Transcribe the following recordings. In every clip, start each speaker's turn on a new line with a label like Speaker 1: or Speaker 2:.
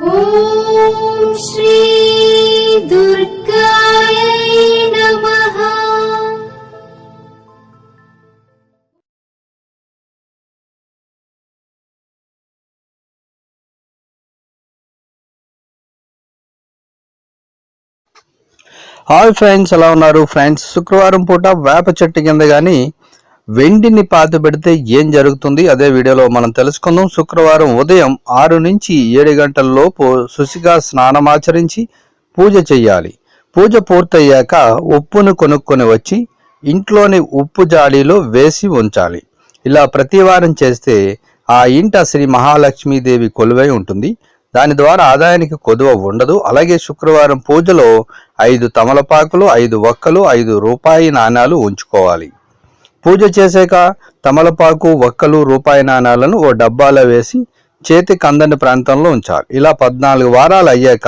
Speaker 1: ॐ श्री दुर्गायै नमः
Speaker 2: hi friends ఎలా ఉన్నారు ఫ్రెండ్స్ శుక్రవారం పూట వేప చెట్టు కింద కానీ వెండిని పాతి పెడితే ఏం జరుగుతుంది? అదే వీడియోలో మనం తెలుసుకుందాం. శుక్రవారం ఉదయం ఆరు నుంచి ఏడు గంటల లోపు శుచిగా స్నానమాచరించి పూజ చేయాలి. పూజ పూర్తయ్యాక ఉప్పును కొనుక్కొని వచ్చి ఇంట్లోని ఉప్పు జాడీలో వేసి ఉంచాలి. ఇలా ప్రతివారం చేస్తే ఆ ఇంట శ్రీ మహాలక్ష్మీదేవి కొలువై ఉంటుంది. దాని ద్వారా ఆదాయానికి కొదువ ఉండదు. అలాగే శుక్రవారం పూజలో ఐదు తమలపాకులు ఐదు ఒక్కలు ఐదు రూపాయి నాణాలు ఉంచుకోవాలి. పూజ చేసాక తమలపాకు ఒక్కలు రూపాయి నాణాలను ఓ డబ్బాలో వేసి చేతి కందని ప్రాంతంలో ఉంచాలి ఇలా పద్నాలుగు వారాలు అయ్యాక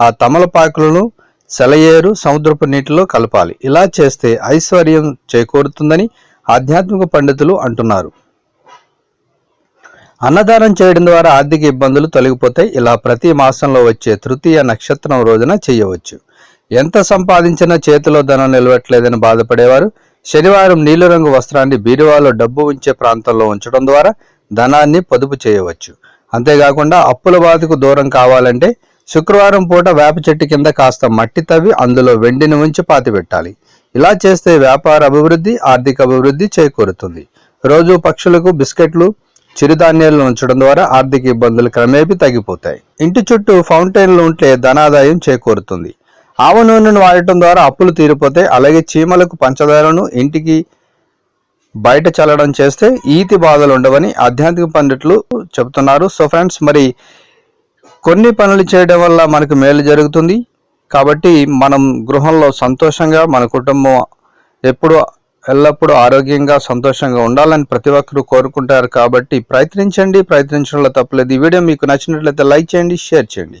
Speaker 2: ఆ తమలపాకులను సెలయేరు సముద్రపు నీటిలో కలపాలి. ఇలా చేస్తే ఐశ్వర్యం చేకూరుతుందని ఆధ్యాత్మిక పండితులు అంటున్నారు. అన్నదానం చేయడం ద్వారా ఆర్థిక ఇబ్బందులు తొలగిపోతాయి. ఇలా ప్రతి మాసంలో వచ్చే తృతీయ నక్షత్రం రోజున చేయవచ్చు. ఎంత సంపాదించినా చేతిలో ధనం నిలవట్లేదని బాధపడేవారు. శనివారం నీలిరంగు వస్త్రాన్ని బీరువాలో డబ్బు ఉంచే ప్రాంతంలో ఉంచడం ద్వారా ధనాన్ని పొదుపు చేయవచ్చు. అంతేకాకుండా అప్పుల బాధకు దూరం కావాలంటే శుక్రవారం పూట వేప చెట్టు కింద కాస్త మట్టి తవ్వి అందులో వెండిని ఉంచి పాతి పెట్టాలి. ఇలా చేస్తే వ్యాపార అభివృద్ధి ఆర్థిక అభివృద్ధి చేకూరుతుంది. రోజు పక్షులకు బిస్కెట్లు చిరుధాన్యాలను ఉంచడం ద్వారా ఆర్థిక ఇబ్బందులు క్రమేపీ తగ్గిపోతాయి. ఇంటి చుట్టూ ఫౌంటైన్లు ఉంటే ధనాదాయం చేకూరుతుంది. ఆవ నూనెను వాడటం ద్వారా అప్పులు తీరిపోతాయి అలాగే చీమలకు పంచదారను ఇంటికి బయట చల్లడం చేస్తే ఈతి బాధలు ఉండవని ఆధ్యాత్మిక పండితులు చెబుతున్నారు. సో ఫ్రెండ్స్ మరి కొన్ని పనులు చేయడం వల్ల మనకు మేలు జరుగుతుంది. కాబట్టి మనం గృహంలో సంతోషంగా మన కుటుంబం ఎప్పుడు ఎల్లప్పుడూ ఆరోగ్యంగా సంతోషంగా ఉండాలని ప్రతి ఒక్కరూ కోరుకుంటారు. కాబట్టి ప్రయత్నించండి ప్రయత్నించడంలో తప్పలేదు. ఈ వీడియో మీకు నచ్చినట్లయితే లైక్ చేయండి షేర్ చేయండి.